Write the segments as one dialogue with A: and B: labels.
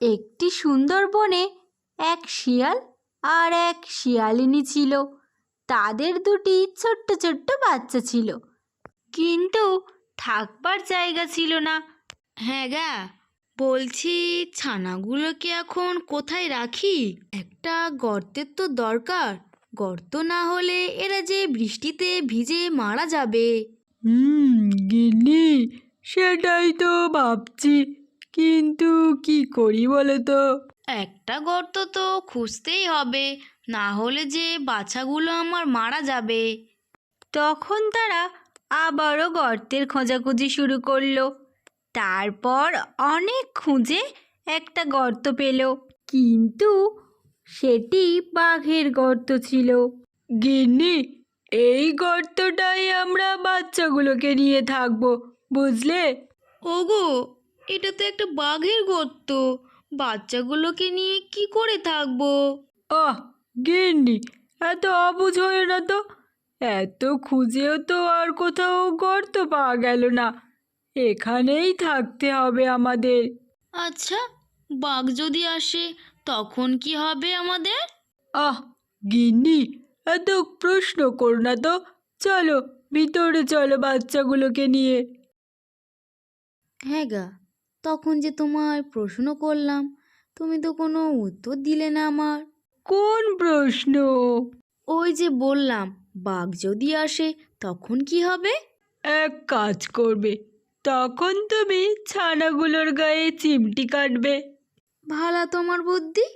A: একটি সুন্দর বনে এক শিয়াল আর এক শিয়ালিনী ছিল। তাদের দুটি ছোট্ট ছোট্ট বাচ্চা ছিল। কিন্তু থাকবার জায়গা ছিল না।
B: হ্যাঁ গা বলছি ছানাগুলোকে এখন কোথায় রাখি? একটা গর্তের তো দরকার। গর্ত না হলে এরা যে বৃষ্টিতে ভিজে মারা যাবে।
C: হুম গিন্নি সেটাই তো ভাবছি। কিন্তু কি করি বলো তো
B: একটা গর্ত তো খুঁজতেই হবে না হলে যে বাচ্চাগুলো আমার মারা যাবে।
A: তখন তারা আবারও গর্তের খোঁজাখুঁজি শুরু করল। তারপর অনেক খুঁজে একটা গর্ত পেল। কিন্তু সেটি বাঘের গর্ত ছিল।
C: গিন্নি এই গর্তটাই আমরা বাচ্চাগুলোকে নিয়ে থাকব বুঝলে?
B: ওগো এটা তো একটা বাঘের গর্ত। বাচ্চাগুলোকে নিয়ে কি করে থাকব?
C: আহ গিন্নি এত অবুঝ হয়ে না তো? এত খুঁজেও তো আর কোথাও গর্ত পাওয়া গেল না। এখানেই থাকতে হবে আমাদের।
B: আচ্ছা বাঘ যদি আসে তখন কি হবে আমাদের?
C: আহ গিন্নি এত প্রশ্ন কর না তো। চলো ভিতরে চলো বাচ্চাগুলোকে নিয়ে।
B: হ্যাঁ গা। তখন যে তোমায় প্রশ্ন করলাম তুমি তো কোনো উত্তর দিলে না আমার।
C: কোন প্রশ্ন?
B: ওই যে বললাম বাঘ যদি আসে তখন কি হবে?
C: এক কাজ করবে তখন তুমি ছানাগুলোর গায়ে চিমটি কাটবে।
B: ভালা তোমার বুদ্ধি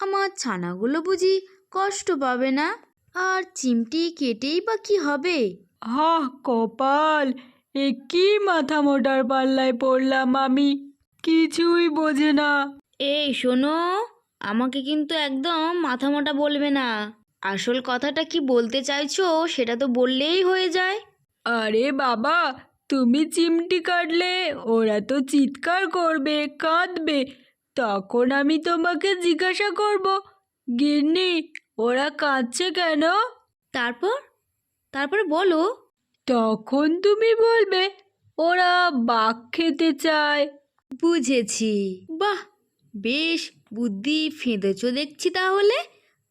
B: আমার ছানাগুলো বুঝি কষ্ট পাবে না। আর চিমটি কেটেই বা কি হবে?
C: হাহ কপাল! এ কি মাথা মোটার পাল্লায় পড়লাম আমি? কিছুই বোঝে না।
B: এই শোনো আমাকে কিন্তু একদম মাথা মোটা বলবে না। আসল কথাটা কি বলতে চাইছো সেটা তো বললেই হয়ে যায়।
C: আরে বাবা তুমি চিমটি কাটলে ওরা তো চিৎকার করবে কাঁদবে। তখন আমি তোমাকে জিজ্ঞাসা করব গিন্নি ওরা কাঁদছে কেন?
B: তারপর? তারপরে বলো।
C: তখন তুমি বলবে ওরা বাঘ খেতে চায়।
B: বুঝেছি। বাহ বেশ বুদ্ধি ফেঁদেছ দেখছি তাহলে।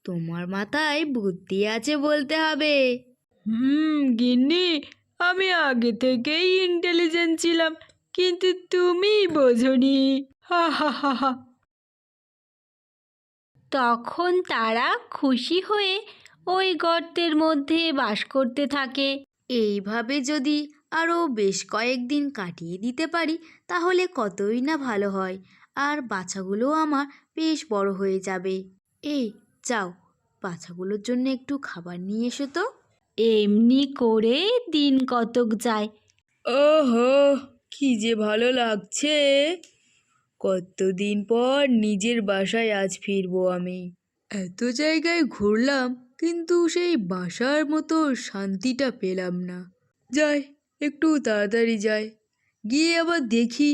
B: তোমার মাথায় বুদ্ধি আছে বলতে হবে।
C: হুম গিন্নি আমি আগে থেকেই ইন্টেলিজেন্ট ছিলাম কিন্তু তুমি বোঝনি। হা হা হা হা।
A: তখন তারা খুশি হয়ে ওই গর্তের মধ্যে বাস করতে থাকে।
B: এইভাবে যদি আরও বেশ কয়েকদিন কাটিয়ে দিতে পারি তাহলে কতই না ভালো হয়। আর বাচ্চাগুলোও আমার বেশ বড় হয়ে যাবে। এই যাও বাচ্চাগুলোর জন্য একটু খাবার নিয়ে এসো তো।
A: এমনি করে দিন কতক যায়।
C: ওহো কি যে ভালো লাগছে। কতদিন পর নিজের বাসায় আজ ফিরবো আমি। এত জায়গায় ঘুরলাম কিন্তু সেই বাসার মতো শান্তিটা পেলাম না। যাই একটু তাড়াতাড়ি যাই। গিয়ে আবার দেখি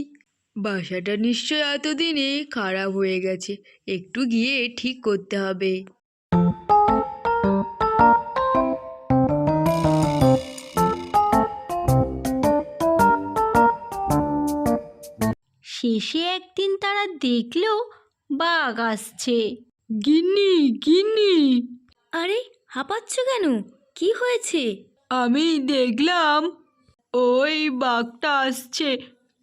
C: বাসাটা নিশ্চয় এতদিনে খারাপ হয়ে গেছে। একটু গিয়ে ঠিক করতে হবে।
A: শেষে একদিন তারা দেখল বাঘ আসছে।
C: গিন্নি গিন্নি!
B: আরে হাঁপাচ্ছ কেন? কি হয়েছে?
C: আমি দেখলাম ওই বাঘটা আসছে।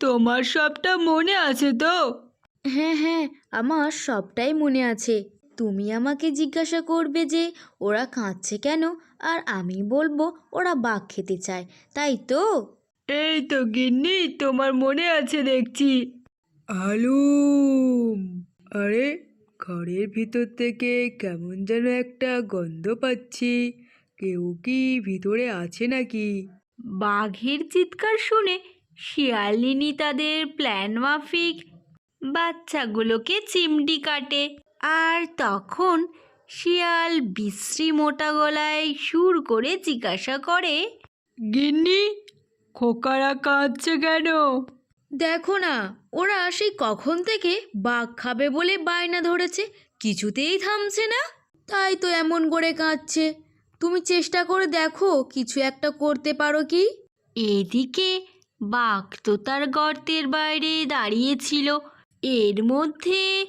C: তোমার সবটা মনে আছে তো?
B: হ্যাঁ হ্যাঁ আমার সবটাই মনে আছে। তুমি আমাকে জিজ্ঞাসা করবে যে ওরা কাঁদছে কেন? আর আমি বলব ওরা বাঘ খেতে চায় তাই তো?
C: এই তো গিন্নি তোমার মনে আছে দেখছি। আলু আরে ঘরের ভিতর থেকে কেমন যেন একটা গন্ধ পাচ্ছি। কেউ কি ভিতরে আছে নাকি?
A: বাঘের চিৎকার শুনে শিয়ালিনী তাদের প্ল্যান মাফিক বাচ্চাগুলোকে চিমটি কাটে আর তখন শিয়াল বিশ্রী মোটা গলায় সুর করে জিজ্ঞাসা করে
C: গিন্নি খোকারা কাঁদছে কেন?
B: দেখো না ওরা সেই কখন থেকে বাঘ খাবে বলে বায়না ধরেছে কিছুতেই থামছে না। তাই তো এমন করে কাঁদছে। তুমি চেষ্টা করে দেখো কিছু একটা করতে পারো কি?
A: এদিকে বাঘ তো তার গর্তের বাইরে দাঁড়িয়েছিল এর মধ্যে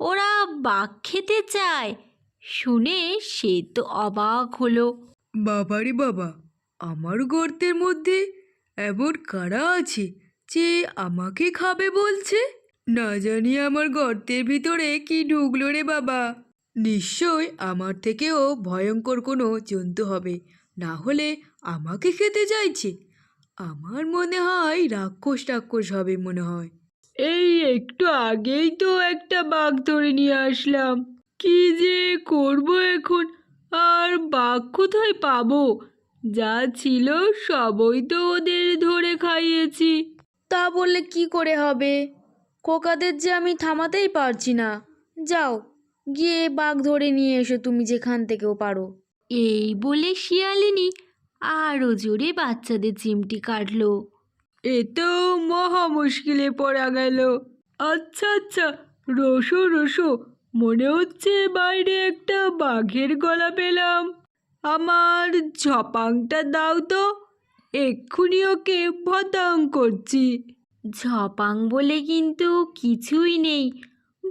A: ওরা বাঘ খেতে চায়। শুনে সে তো অবাক হলো।
C: বাবারে বাবা আমার গর্তের মধ্যে এমন কারা আছে? যে আমাকে খাবে বলছে? না জানি আমার গর্তের ভিতরে কি ঢুকলো রে বাবা। নিশ্চয় আমার থেকেও ভয়ঙ্কর কোনো জন্তু হবে। না হলে আমাকে খেতে চাইছে। আমার মনে হয় রাক্ষস টাক্ষস হবে মনে হয়। এই একটু আগেই তো একটা বাঘ ধরে নিয়ে আসলাম। কি যে করব এখন? আর বাঘ কোথায় পাবো? যা ছিল সবই তো ওদের ধরে খাইয়েছি।
B: তা বললে কি করে হবে? খোকাদের যে আমি থামাতেই পারছি না। যাও গিয়ে বাঘ ধরে নিয়ে এসো তুমি যেখান থেকেও পারো।
A: এই বলে শিয়ালিনী আরও জোরে বাচ্চাদের চিমটি কাটলো।
C: এ তো মহা মুশকিলে পড়া গেল। আচ্ছা আচ্ছা রসো রসো মনে হচ্ছে বাইরে একটা বাঘের গলা পেলাম। আমার ঝপাংটা দাও তো। এক্ষুনি ওকে ভতাং করছি।
A: ঝপাং বলে কিন্তু কিছুই নেই।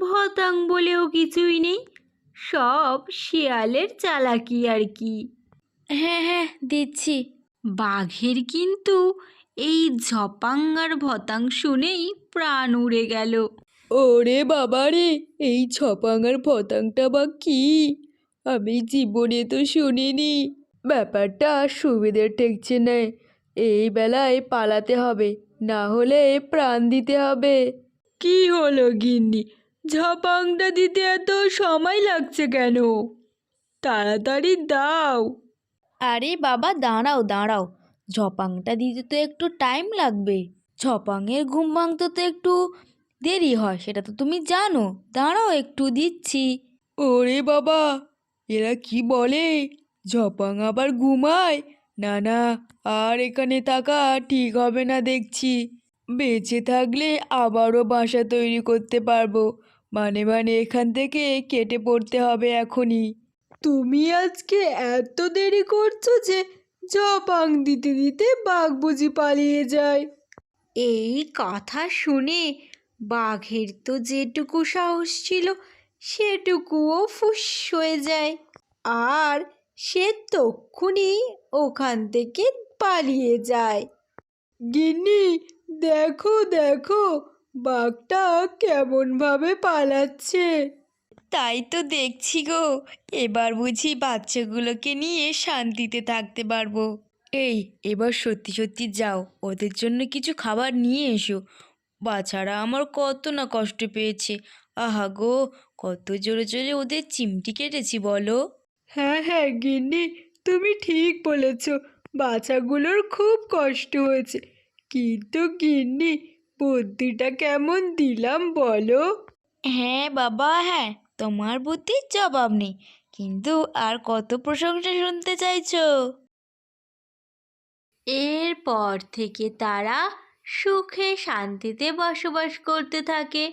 A: ভতাং বলেও কিছুই নেই। সব শিয়ালের চালাকি আর কি।
B: হ্যাঁ হ্যাঁ দিচ্ছি।
A: বাঘের কিন্তু এই ঝপাং আর ভতাং শুনেই প্রাণ উড়ে গেল।
C: ওরে বাবা রে এই ছপাঙার পতাংটা বা কি? আমি জীবনে তো শুনিনি। ব্যাপারটা সুবিধে ঠেকছে না। এই বেলায় পালাতে হবে না হলে প্রাণ দিতে হবে। কি হলো গিন্নি? ঝাপাংটা দিতে এত সময় লাগছে কেন? তাড়াতাড়ি দাও।
B: আরে বাবা দাঁড়াও দাঁড়াও। ঝপাংটা দিতে তো একটু টাইম লাগবে। ঝপাংয়ের ঘুম ভাঙতে তো একটু দেরি হয় সেটা তো তুমি জানো। দাঁড়াও একটু দিচ্ছি।
C: ওরে বাবা এরা কি বলে? ঝপাং আবার ঘুমায়? না না, আর এখানে থাকা ঠিক হবে না দেখছি। বেঁচে থাকলে আবারও বাসা তৈরি করতে পারব। মানে মানে এখান থেকে কেটে পড়তে হবে এখনই। তুমি আজকে এত দেরি করছ যে ঝপাং দিতে দিতে বাঘ বুঝি পালিয়ে যায়।
A: এই কথা শুনে বাঘের তো যেটুকু সাহস ছিল, সেটুকুও ফুস হয়ে যায়। আর সে তক্ষুনি ওখান থেকে পালিয়ে যায়।
C: গিন্নি দেখো দেখো বাঘটা কেমনভাবে পালাচ্ছে।
B: তাই তো দেখছি গো এবার বুঝি বাচ্চাগুলোকে নিয়ে শান্তিতে থাকতে পারব। এই এবার সত্যি সত্যি যাও ওদের জন্য কিছু খাবার নিয়ে এসো। বাছারা আমার কত না কষ্ট পেয়েছে। আহা গো কত জোরে জোরে ওদের চিমটি কেটেছি বলো।
C: হ্যাঁ হ্যাঁ গিন্নি তুমি ঠিক বলেছ। বাচ্চাগুলোর খুব কষ্ট হয়েছে। কিন্তু গিন্নি বুদ্ধিটা কেমন দিলাম বলো?
B: হ্যাঁ বাবা হ্যাঁ তোমার বুদ্ধির জবাব নেই। কিন্তু আর কত প্রশংসা শুনতে চাইছো?
A: এরপর থেকে তারা সুখে শান্তিতে বসবাস করতে থাকে।